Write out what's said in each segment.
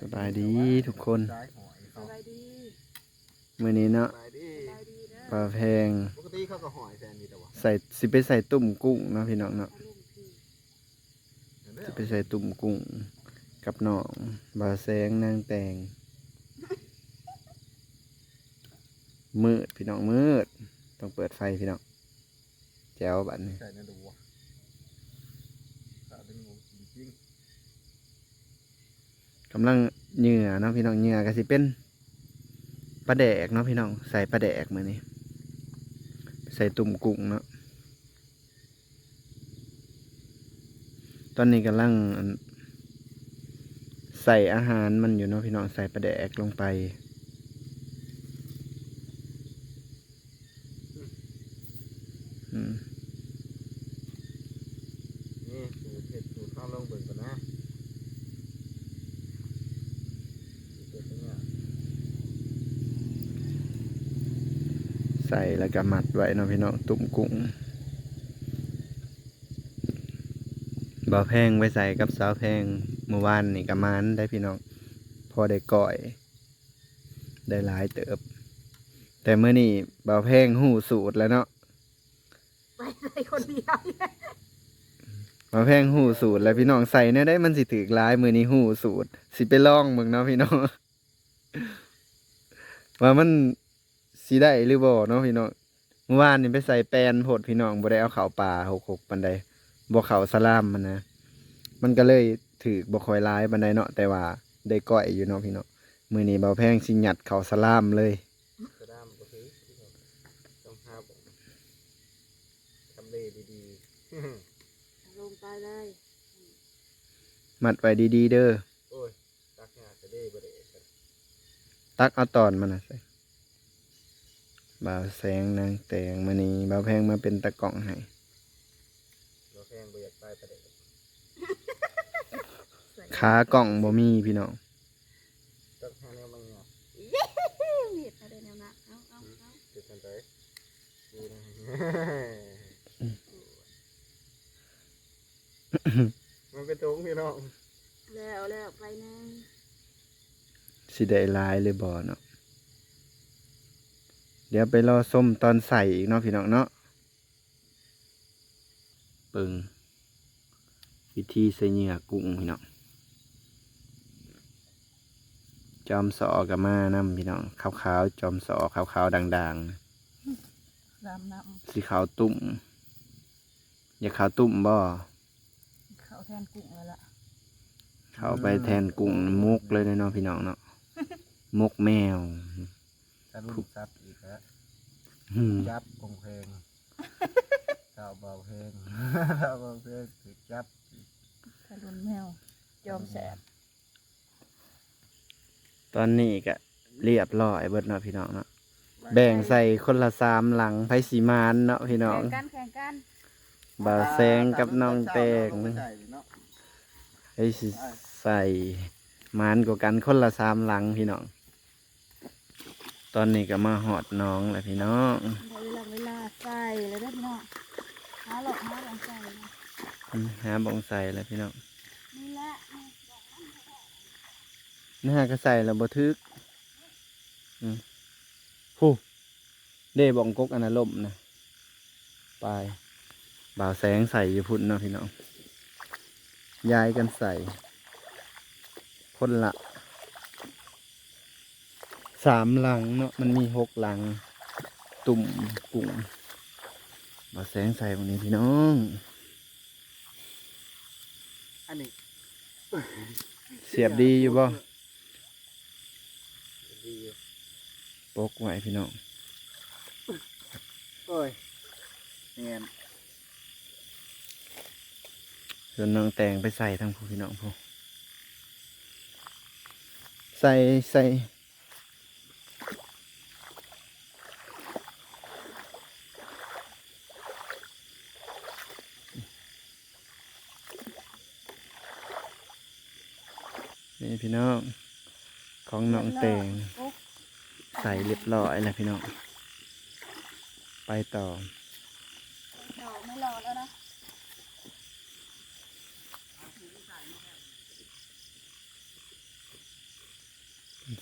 สบายดีทุกคนซ้ายหอยสเขาบายดีมื้อนี้เนาะสบายดีสบายดีเด้อปลาแพงปกติเขาก็หอยแทนนี่แต่ว่าใส่สิไปใส่ตุ่มกุ้งเนาะพี่น้องเนาะอารมณ์พี่เห็นไหมสิไปใส่ตุ่มกุ้งกับน้องบาแสงนางแตงมืดพี่น้องมืด ต้องเปิดไฟพี่น้องแจ๋วบัดนี้ ใส่ในดูวะสาดึงงูจริง กำลังเหงื่อเนาะพี่น้องเหงื่อก็สิเป็นปลาแดกเนาะพี่น้องใส่ปลาแดกมือนี้ใส่ตุ่มกุ้งเนาะตอนนี้กำลังใส่อาหารมันอยู่เนาะพี่น้องใส่ปลาแดกลงไป อืม ๆนี่สูตรเผ็ดสูตรข้าวลองเบิ่งก่อนนะสูตรเผ็ดเนี่ย ใส่แล้วก็มัดไว้เนาะพี่น้องตุ่มกุ้งบ่าวแพงไว้ใส่กับสาวแพงเมื่อวานนี่ก็มานได้พี่น้องพอได้ก่อย ได้หลายเติบ แต่เมื่อนี้บ่าวแพงหูสูตรแล้วเนาะไปใส่คนเดียวบ่าวแพงหูสูตรแล้วพี่น้องใส่เนี่ยได้มันสิถือหลายมือนี้หูสูตร สิไปลองมึงเนาะพี่น้องว่ามัน สิได้หรือบ่เนาะพี่น้องเมื่อวานนี่ไปใส่แปลนโพดพี่น้องบ่ได้เอาข้าวปลาหกหกปันใดบ่ข้าวสลามมันนะมันก็เลยถือบ่ค่อยหลายปันใดเนาะแต่ว่าได้ก้อยอยู่เนาะพี่น้องมื้อนี้บ่าวแพงสิหยัดข้าวสลามเลยกระด้ามก็คือต้องห้าบ่งทำเลดีๆลงไปเลยมัดไว้ดีๆเด้อโอ้ยตักงาจะได้บ่ได้กันตักเอาตอนมันน่ะใส่ บ่าวแสงนางแตงมื้อนี้บ่าวแพงมาเป็นตะกล้องให้เราแพงบ่อยากตายประเด็นใส่ขากล่องบ่มีพี่น้องตักหาแนวบางอย่างเห็ดอะไรแนวนะเอาเอาเอาจุดกันไปดูนะมันเป็นถุงพี่น้องแล้วแล้วไปหนึงสิได้หลายเลยบ่เนาะ เดี๋ยวไปรอส้มตอนใส่อีกเนาะพี่น้องเนาะปึงวิธีใส่เหงื่อกุ้งพี่น้องจอมสอกับมานํพี่น้องขาวๆจอมสอขาวๆด่างรำน้ๆสีขาวตุ่มอย่าขาวตุ่มบ่ำเขาแทนกุ้งแล้วล่ะเข้าไปแทนกุ้งมุกเลยเนาะพี่น้องเนาะมุกแมวถ้ารุ่นซับอีก แล้วอืมจับกงเพลงข้าวเบาเพลงข้าวเบาเพลงถือจับทะลุนแมวจอมแสบตอนนี้ก็เรียบร้อยเบิดเนาะพี่น้องเนาะแบ่งใส่คนละสามหลังไผสีมานเนาะพี่น้องแข่งกันแข่งกันบ่าวแซงกับน้องแตงใส่เนาะไผสิใส่มานกว่ากันคนละสามหลังพี่น้องต อนนี้ก็มาหอดน้องแล้วพี่น้องได้เวลาเวลาใส่แล้วได้อพี่น้องหาหลอกหาหลอกใส่นะอืมหาบ่งใส่แล้วพี่น้องนี่แหละหน้าก็ใส่แล้วบ่ทึกอืมฮู้เด้บ่องกกอันนั้นล่มนะไปบ่าวแสงใส่อยู่พุ่นเนาะพี่น้องย้ายกันใส่ คนละ สามหลังเนาะมันมีหกหลัง ตุ่มกุ้งบ่าวแสงใส่ตรงนี้พี่น้อง อันนี้เสียบดีอยู่บ่ดีอยู่ปกไว้พี่น้องโอ้ยเงียนส่วนน้องแตงไปใส่ทั้งผู้พี่น้องผู้ใส่ใส่ นี่พี่น้องของน้องแตงโอ้ใส่เรียบร้อยแล้วพี่น้องไปต่อเดี๋ยวไม่รอแล้วนะ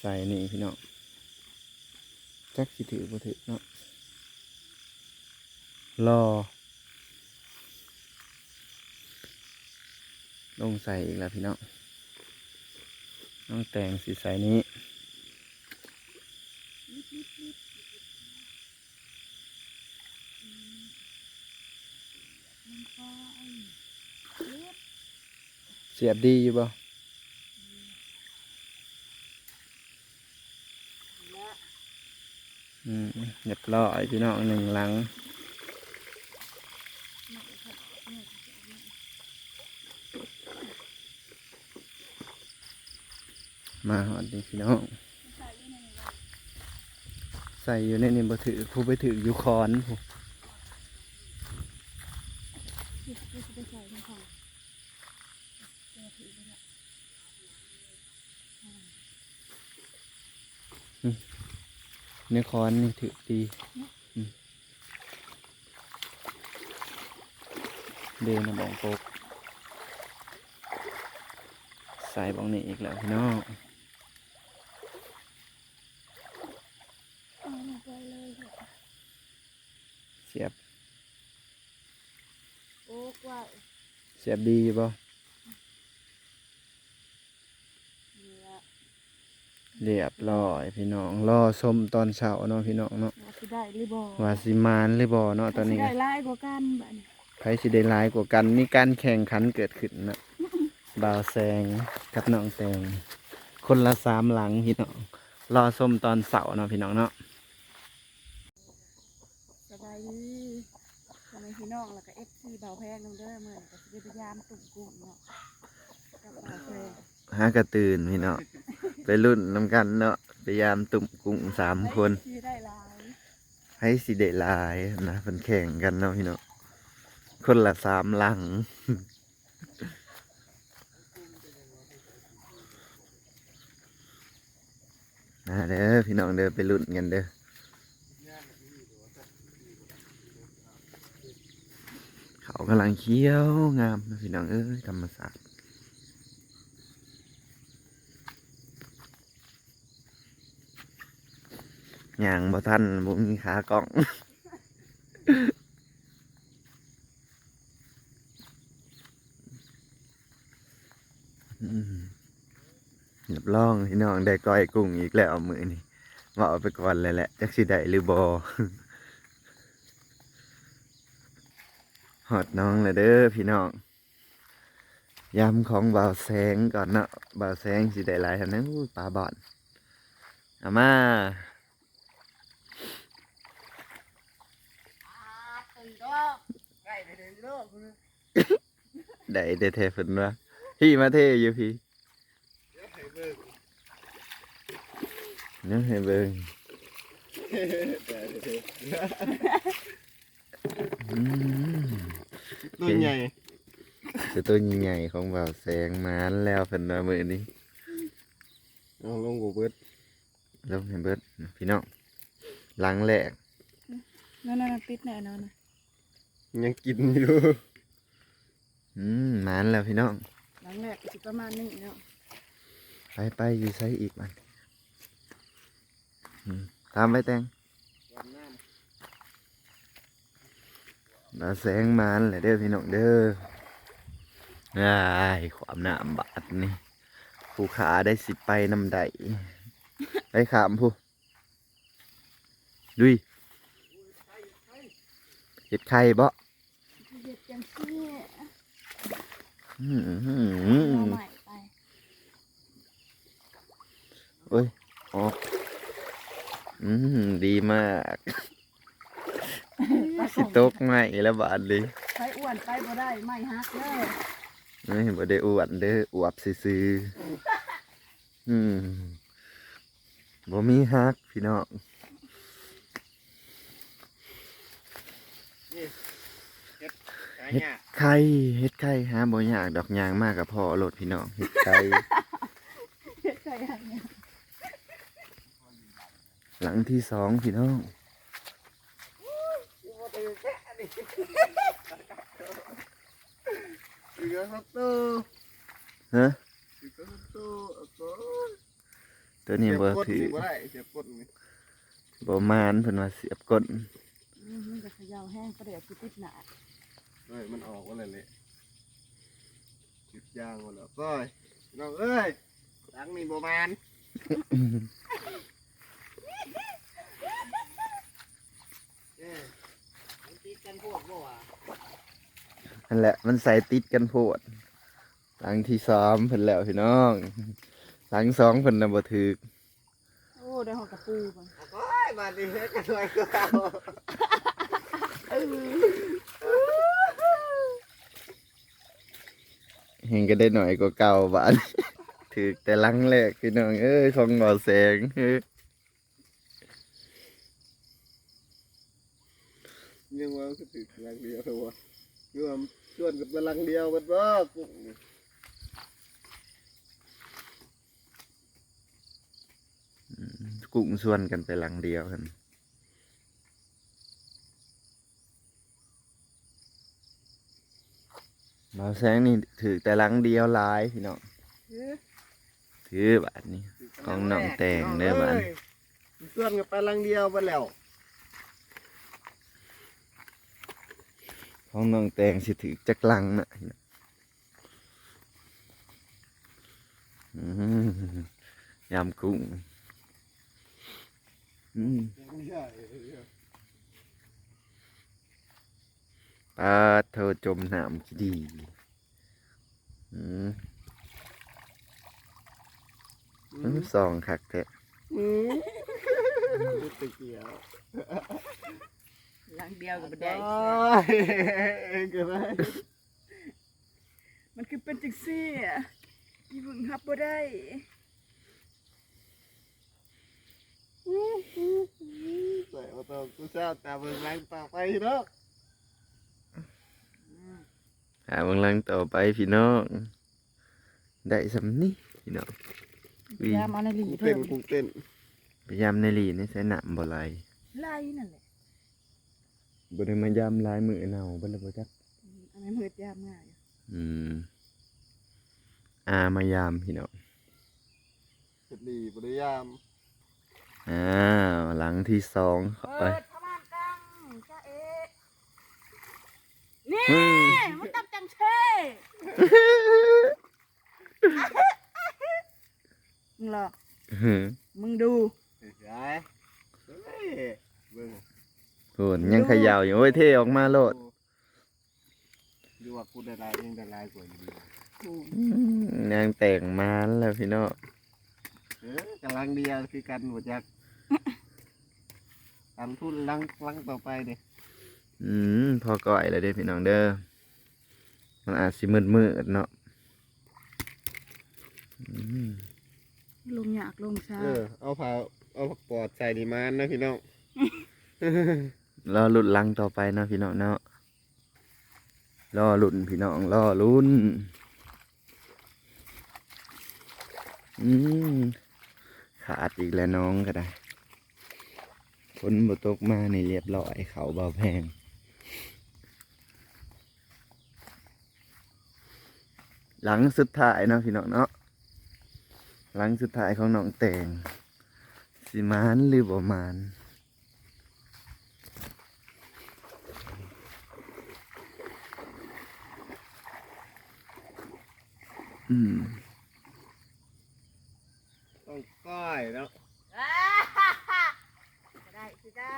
ใส่นี่พี่น้องจักสิถือบ่ถือเนาะรอ ลงใส่อีกแล้วพี่น้อง น้องแต่งสีใส่นี้มันก็ไอ้เล็บเสียบดีอยู่บ่และอืมเรียบร้อยพี่น้องหนึ่งหลัง มันก็จะเนี่ย มาหอดนี่พี่น้องใส่อยู่ในนี้ว่าใส่อยู่ในนี่บ่ถือผู้ไปถืออยู่คอนผู้ในของเดี๋ยวถือคอนนี่ถือดีเดินมาบองโกกใส่บองนี่อีกแล้วพี่น้อง เอาลงไปเลยเถอะ เสียบ โอ้กว่า เสีย บดีอยู่บ่นี่ละเรียบร้อยพี่น้องรอชมตอนเช้าเนาะพี่น้องเนาะว่าสิได้หรือบ่ว่าสิมานหรือบ่เนาะตอนนี้สิได้หลายกว่ากันบัดนี้ใครสิได้หลายกว่ากันมีการแข่งขันเกิดขึ้นนะบ่าวแซงกับน้องแตงคนละสามหลังพี่น้องรอชมตอนเสาร์เนาะพี่น้องเนาะสบายดีทำไมพี่น้องแล้วก็ FC เบาแพงนํเด้อมื้อ นี้ก็สิได้พยามตุ่มกุ้งเนาะกับเบาแพงหากระตื่นพี่เน้องไปรุ่นน้ำกันเนาะพยายามตุ่มกุ้งสามคนสิได้หลายให้สิได้ลายนะเป็นแข่งกันเนาะพี่น้องคนละสามหลัง นะเด้อพี่น้องเด้อไปรุ่นกันเด้อ เขากำลังเคี้ยวงามนะพี่น้องเอ้ยธรรมศาสตร์ย่างบ่ทันบ่มีขากล้องรียบรองพี่น้องได้ก้อยกุ้งอีกแล้วมือนี่ว่าเอาไปก่อนเลยแหละจักสิได้หรือบอ หอดน้องเลยเด้อพี่น้องยำของบ่าวแสงก่อนเนาะบ่าวแสงสิได้หลายเท่านั้นอู้ปลาบอนเอามาตื่นก็ใกล้ไปถึงโลกคุณได้ได้เทฝนวะพี่มาเทอยู่พี่เดี๋ยวให้เบิ่งเนื้อให้เบิ่งอืม ตัวใหญ่คือตัวใหญ่ๆของบ่าวแสงมานแล้วเพิ่นว่ามื้อนี้เอาลงกูเบิดลงให้เบิดพี่น้องหลังแรกนั่นๆปิดแน่นอนนะยังกินอยู่อืมมานแล้วพี่น้องหลังแรกก็สิประมาณนี้เนาะไปไปอยู่ใช้อีกมันอืมตามไปแตง วันน้ มาแสงมานเลยเด้อพี่น้องเด้ออ้ายความหนาบาดนี่ผู้ขาได้สิไปนำใดไปขามผู้ดุยเห็ดไข่บ่เด็ดจังซี่อืมอืมเอ้ยออกอืมดีมาก สิตกไม่แล้วบาดเลยไปอ้วนไปบ่ได้ไม่ฮักเด้อนี่บ่ได้อวดเด้ออวบซื่อๆอืมบ่มีฮักพี่น้องำนี่เฮ็ดขายเฮ็ดยากไข่เฮ็ดไข่หาบ่ยากดอกยางมากกับพ่อโลดพี่น้องเฮ็ดไข่เฮ็ดไก่ให้เนี่ยหลังที่สองพี่น้องกูบ่ตื่น แค่นี้เหลือสักตัวฮะเหลือสักตัวเอาตัวตัวนี้บ่เสียบกดถือบ่ได้เสียบกดนี่บ่มานเพิ่นว่าเสียบกดอืมมันจะขย่าแห้งประเดี๋ยวติดหนาเอ้ยมันออกว่าอะไรเลยจุดยางหมดแล้วก้อยน้องเอ้ยตังนี่บ่มานเอ้ย มันติดกันพวกบ่วะนั่นแหละ มันใส่ติดกันโพด หลังที่สามเพิ่นแล้วพี่น้อง หลังสองเพิ่นน่ะบ่ถือโอ้ได้หอกกระปูก่อนโอ้ยมาดีเฮ็ดกันเลยก็เอาเห็นก็ได้หน่อยกว่าเก่าบาดถือแต่หลังแรกพี่น้องเอ้ยของบ่อแสงเฮ้ย ยังว่าก็ถือลังเดียวเลยวะรวมชวนกับลังเดียวกันบ่กุ้งนี่กุ้งส่วนกันไปหลังเดียวกันบ่อแสงนี่ถือแต่หลังเดียวลายพี่น้องถือบาดนี้ของน้องแตงเด้อบัดยชวนกันไปลังเดียวไปแล้ว ของน้องแตงสิถือจักลังน่ะพี่น้องอืมยำกุ้งอืมปลาเธอจมน้ำขี้ดีอืมมันสองคักแท้อืมตะเกียว หลังเดียวกับได้ได้ก็ได้มันคือเป็นจังซี่อะอีบึงฮับบ่ได้ใส่มาต้องกูทราบตาเบิ่งแรงต่อไปเนาะหาเบางลังต่อไปพี่น้องได้สำนี้พี่น้องอุ้ยยามเอานาลีกูเพิ่เต้นมกูเต้นพยายามในหลีนี่ใส่หนามบ่ไหลายไล่นั่นแหละ บ่ได้มายามลายมือเนาบ่เลยบ่จักอืมอันนั้นเฮ็ดยามง่ายอืมอามายามพี่น้องเสร็จดีบริยามอ้าวหลังที่สองเข้าไป เปิดพม่านกังจ้าเอ๊ะนี่อืม มันตับจังเช่มึงหรอมึงดูเฮ้ยยายเฮ้ยเบิ่ง โหนยังเขยาวอยู่โอ้ยเท่ออกมาโลดดูว่ากูได้ลายยังได้ลายกว่าอยู่ดีกูอืมนางแต่งมาแล้วพี่น้องเออกำลังเดียวคือกันหมดจักทำทุนลังลังต่อไปเด้อืมพอก่อยแล้วเด้อพี่น้องเด้อมันอาจสิมืดมืดๆเนาะอืมลงอยากลงช้าเออเอาผ้าเอาผักปอดใส่ดีมานนะพี่น้อง รอลุ่นลังต่อไปนะพี่น้องเนาะรอลุ่นพี่น้องรอลุ่นอืมขาดอีกแล้วน้องก็ได้ฝนบตกมาในเรียบร้อยเขาเบาแพงหลังสุดท้ายนะพี่น้องเนาะหลังสุดท้ายของน้องแตงสิมานหรือบ่มาน อืมต้องก้อยเนาะก็ได้สิเจ้า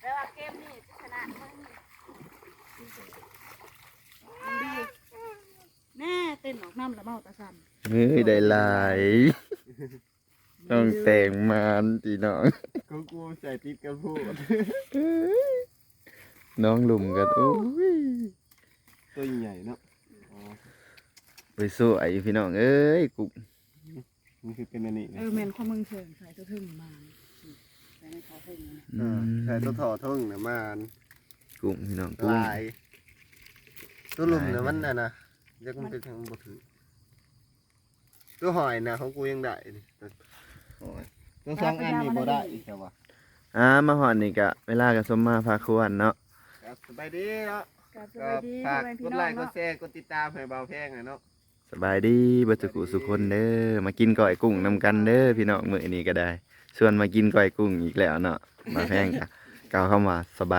แต่ว่าเกมนี้จะชนะมึงมึงดีแน่เต้นออกน้ำละเมาตาสันเฮ้ยได้หลายต้องแต่งมานพี่น้องกูกูใส่ติดกันพูดน้องหลุมกันโอ้ยตัวใหญ่เนาะอ๋อ ไปสวยพี่น้องเอ้ยกุมันคือเป็นอันนี้เอนะอแมนข้อมึงเชิงใส่ตัวทึ่งมาใส่ในเขาทึ่งนะเออใส่ตัวถอดท่งเนี่ยมันกุ้งพี่น้องกุ้งลาย ตัวหลุมเนี่ยลายมันน่ะนะยักมันเป็นทางบ่ถือตัวหอยนะของกูยังได้นี่ตัวหอยตัวสองอันนี่บ่ได้อีกแล้ววะอ่ามาหอนนี่กะเวลากับสมมาพาควรเนาะครับสบายดีเนาะกราบสก็วัสดีฝากพ่อแม่กพี่ดน้ไลองค์กดเนาะแชร์กดติดตามให้เบาแพงหน่อยเนาะ สบายดีบัจจุกุสุคนเด้อมากินก้อยกุ้งนำกันเด้อพี่น้องมื้อนี้ก็ได้ส่วนมากินก้อยกุ้งอีกแล้วเนาะมาแพงกะกล่าวคำว่าสบาย